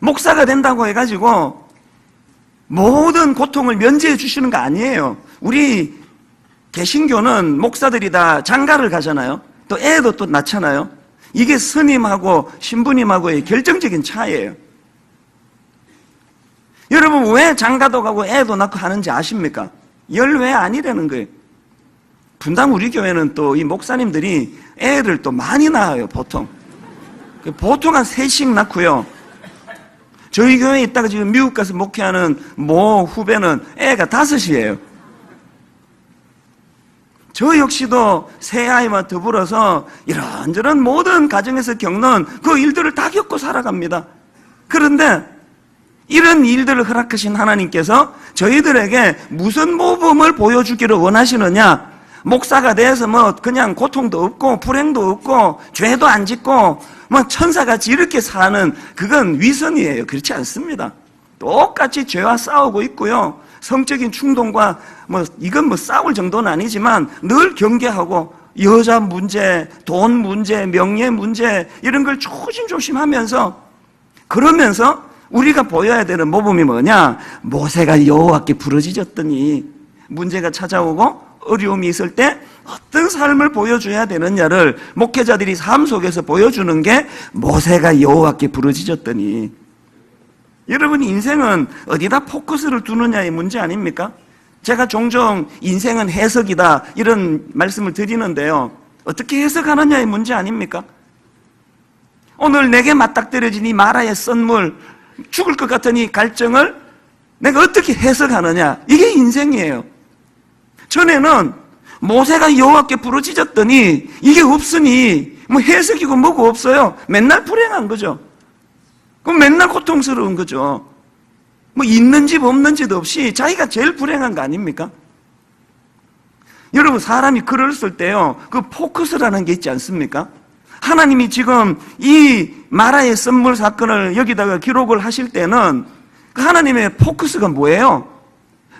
목사가 된다고 해가지고 모든 고통을 면제해 주시는 거 아니에요. 우리 개신교는 목사들이 다 장가를 가잖아요. 또 애도 또 낳잖아요. 이게 스님하고 신부님하고의 결정적인 차이예요. 여러분 왜 장가도 가고 애도 낳고 하는지 아십니까? 열외 아니라는 거예요. 분당 우리 교회는 또 이 목사님들이 애를 또 많이 낳아요, 보통. 보통 한 셋씩 낳고요. 저희 교회에 있다가 지금 미국 가서 목회하는 모 후배는 애가 다섯이에요. 저 역시도 새 아이와 더불어서 이런저런 모든 가정에서 겪는 그 일들을 다 겪고 살아갑니다. 그런데 이런 일들을 허락하신 하나님께서 저희들에게 무슨 모범을 보여주기를 원하시느냐? 목사가 돼서 뭐 그냥 고통도 없고 불행도 없고 죄도 안 짓고 뭐 천사같이 이렇게 사는 그건 위선이에요. 그렇지 않습니다. 똑같이 죄와 싸우고 있고요. 성적인 충동과 뭐 이건 뭐 싸울 정도는 아니지만 늘 경계하고 여자 문제, 돈 문제, 명예 문제 이런 걸 조심조심하면서 그러면서 우리가 보여야 되는 모범이 뭐냐? 모세가 여호와께 부르짖었더니 문제가 찾아오고 어려움이 있을 때 어떤 삶을 보여줘야 되느냐를 목회자들이 삶 속에서 보여주는 게 모세가 여호와께 부르짖었더니 여러분 인생은 어디다 포커스를 두느냐의 문제 아닙니까? 제가 종종 인생은 해석이다 이런 말씀을 드리는데요. 어떻게 해석하느냐의 문제 아닙니까? 오늘 내게 맞닥뜨려진 이 마라의 썬물 죽을 것이 갈증을 내가 어떻게 해석하느냐 이게 인생이에요. 전에는 모세가 여호와께 부르짖었더니 이게 없으니 뭐 해석이고 뭐고 없어요. 맨날 불행한 거죠. 그럼 맨날 고통스러운 거죠. 뭐 있는 집 없는 집 없이 자기가 제일 불행한 거 아닙니까? 여러분 사람이 글을 쓸 때요 그 포커스라는 게 있지 않습니까? 하나님이 지금 이 마라의 선물 사건을 여기다가 기록을 하실 때는 그 하나님의 포커스가 뭐예요?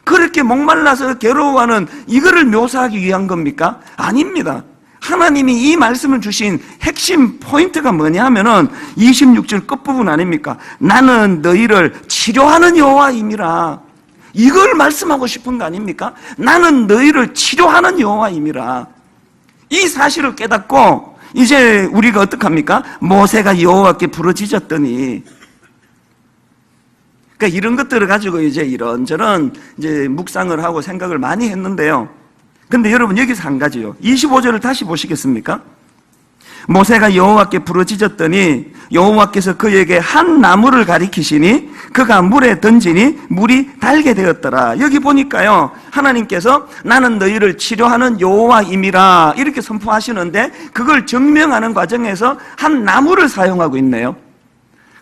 그렇게 목말라서 괴로워하는 이거를 묘사하기 위한 겁니까? 아닙니다. 하나님이 이 말씀을 주신 핵심 포인트가 뭐냐 하면은 26절 끝부분 아닙니까? 나는 너희를 치료하는 여호와임이라. 이걸 말씀하고 싶은 거 아닙니까? 나는 너희를 치료하는 여호와임이라. 이 사실을 깨닫고 이제 우리가 어떡합니까? 모세가 여호와께 부르짖었더니 그러니까 이런 것들을 가지고 이제 이런저런 이제 묵상을 하고 생각을 많이 했는데요. 근데 여러분 여기서 한 가지요. 25절을 다시 보시겠습니까? 모세가 여호와께 부르짖었더니 여호와께서 그에게 한 나무를 가리키시니 그가 물에 던지니 물이 달게 되었더라. 여기 보니까요. 하나님께서 나는 너희를 치료하는 여호와임이라 이렇게 선포하시는데 그걸 증명하는 과정에서 한 나무를 사용하고 있네요.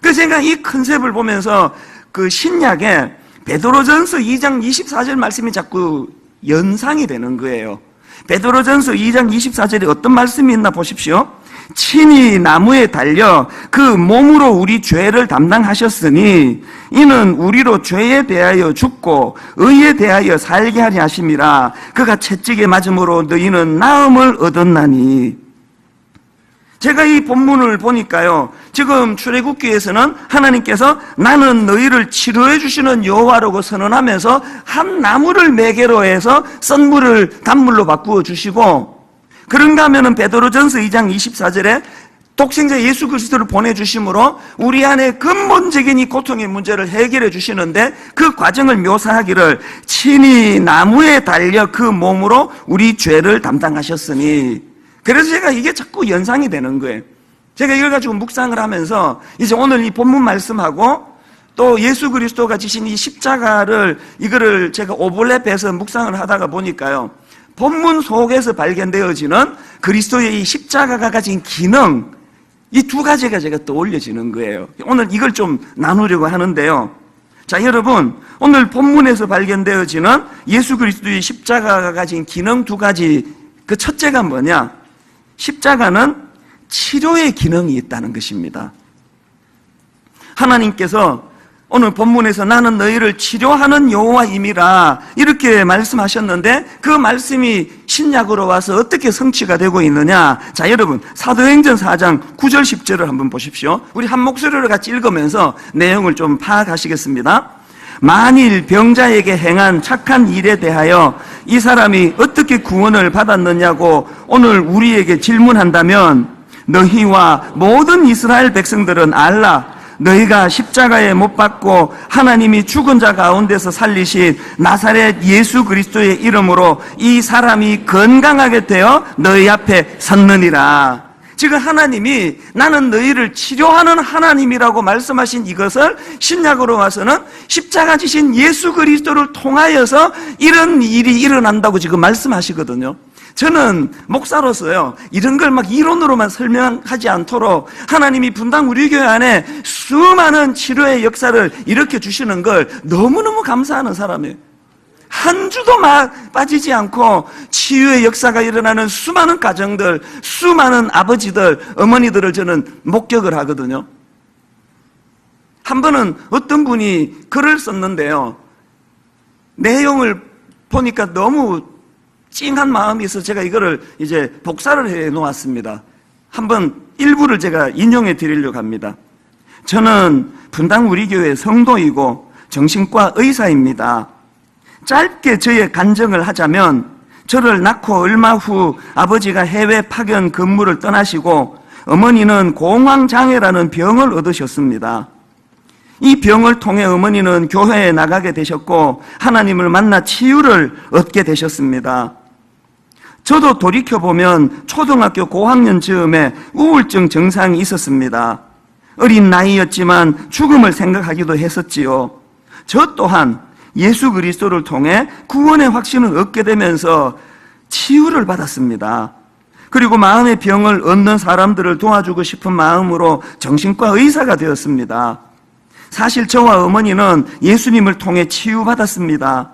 그래서 이 컨셉을 보면서 그 신약에 베드로전서 2장 24절 말씀이 자꾸 연상이 되는 거예요. 베드로전서 2장 24절에 어떤 말씀이 있나 보십시오. 친히 나무에 달려 그 몸으로 우리 죄를 담당하셨으니 이는 우리로 죄에 대하여 죽고 의에 대하여 살게 하려 하심이라 그가 채찍에 맞음으로 너희는 나음을 얻었나니 제가 이 본문을 보니까요. 지금 출애굽기에서는 하나님께서 나는 너희를 치료해 주시는 여호와라고 선언하면서 한 나무를 매개로 해서 썬물을 단물로 바꾸어 주시고 그런가 하면은 베드로전서 2장 24절에 독생자 예수 그리스도를 보내주심으로 우리 안에 근본적인 이 고통의 문제를 해결해 주시는데 그 과정을 묘사하기를 친히 나무에 달려 그 몸으로 우리 죄를 담당하셨으니 그래서 제가 이게 자꾸 연상이 되는 거예요. 제가 이걸 가지고 묵상을 하면서 이제 오늘 이 본문 말씀하고 또 예수 그리스도가 지신 이 십자가를 이거를 제가 오블랩해서 묵상을 하다가 보니까요. 본문 속에서 발견되어지는 그리스도의 이 십자가가 가진 기능 이 두 가지가 제가 떠올려지는 거예요. 오늘 이걸 좀 나누려고 하는데요. 자, 여러분, 오늘 본문에서 발견되어지는 예수 그리스도의 십자가가 가진 기능 두 가지 그 첫째가 뭐냐? 십자가는 치료의 기능이 있다는 것입니다. 하나님께서 오늘 본문에서 나는 너희를 치료하는 여호와임이라 이렇게 말씀하셨는데 그 말씀이 신약으로 와서 어떻게 성취가 되고 있느냐? 자, 여러분 사도행전 4장 9절 10절을 한번 보십시오. 우리 한 목소리로 같이 읽으면서 내용을 좀 파악하시겠습니다. 만일 병자에게 행한 착한 일에 대하여 이 사람이 어떻게 구원을 받았느냐고 오늘 우리에게 질문한다면 너희와 모든 이스라엘 백성들은 알라 너희가 십자가에 못 박고 하나님이 죽은 자 가운데서 살리신 나사렛 예수 그리스도의 이름으로 이 사람이 건강하게 되어 너희 앞에 섰느니라. 지금 하나님이 나는 너희를 치료하는 하나님이라고 말씀하신 이것을 신약으로 와서는 십자가 지신 예수 그리스도를 통하여서 이런 일이 일어난다고 지금 말씀하시거든요. 저는 목사로서요, 이런 걸 막 이론으로만 설명하지 않도록 하나님이 분당 우리 교회 안에 수많은 치료의 역사를 일으켜 주시는 걸 너무너무 감사하는 사람이에요. 한 주도 막 빠지지 않고 치유의 역사가 일어나는 수많은 가정들, 수많은 아버지들, 어머니들을 저는 목격을 하거든요. 한 번은 어떤 분이 글을 썼는데요. 내용을 보니까 너무 찡한 마음이 있어서 제가 이거를 이제 복사를 해 놓았습니다. 한번 일부를 제가 인용해 드리려고 합니다. 저는 분당 우리 교회 성도이고 정신과 의사입니다. 짧게 저의 간증을 하자면 저를 낳고 얼마 후 아버지가 해외 파견 근무를 떠나시고 어머니는 공황장애라는 병을 얻으셨습니다. 이 병을 통해 어머니는 교회에 나가게 되셨고 하나님을 만나 치유를 얻게 되셨습니다. 저도 돌이켜보면 초등학교 고학년 즈음에 우울증 증상이 있었습니다. 어린 나이였지만 죽음을 생각하기도 했었지요. 저 또한 예수 그리스도를 통해 구원의 확신을 얻게 되면서 치유를 받았습니다. 그리고 마음의 병을 얻는 사람들을 도와주고 싶은 마음으로 정신과 의사가 되었습니다. 사실 저와 어머니는 예수님을 통해 치유받았습니다.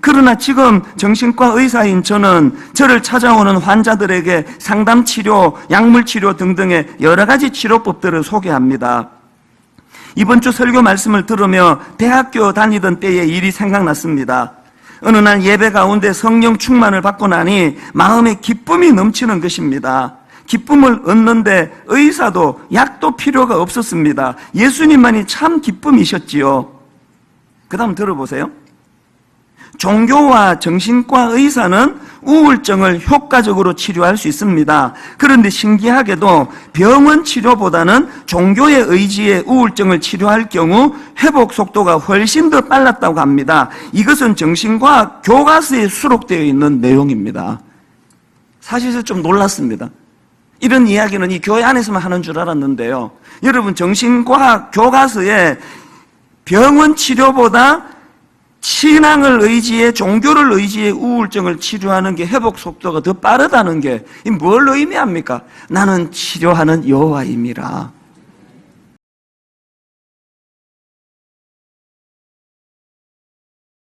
그러나 지금 정신과 의사인 저는 저를 찾아오는 환자들에게 상담 치료, 약물 치료 등등의 여러 가지 치료법들을 소개합니다. 이번 주 설교 말씀을 들으며 대학교 다니던 때의 일이 생각났습니다. 어느 날 예배 가운데 성령 충만을 받고 나니 마음에 기쁨이 넘치는 것입니다. 기쁨을 얻는데 의사도 약도 필요가 없었습니다. 예수님만이 참 기쁨이셨지요. 그 다음 들어보세요. 종교와 정신과 의사는 우울증을 효과적으로 치료할 수 있습니다. 그런데 신기하게도 병원 치료보다는 종교의 의지에 우울증을 치료할 경우 회복 속도가 훨씬 더 빨랐다고 합니다. 이것은 정신과학 교과서에 수록되어 있는 내용입니다. 사실 좀 놀랐습니다. 이런 이야기는 이 교회 안에서만 하는 줄 알았는데요. 여러분 정신과학 교과서에 병원 치료보다 신앙을 의지해 종교를 의지해 우울증을 치료하는 게 회복 속도가 더 빠르다는 게 뭘 의미합니까? 나는 치료하는 여호와임이라.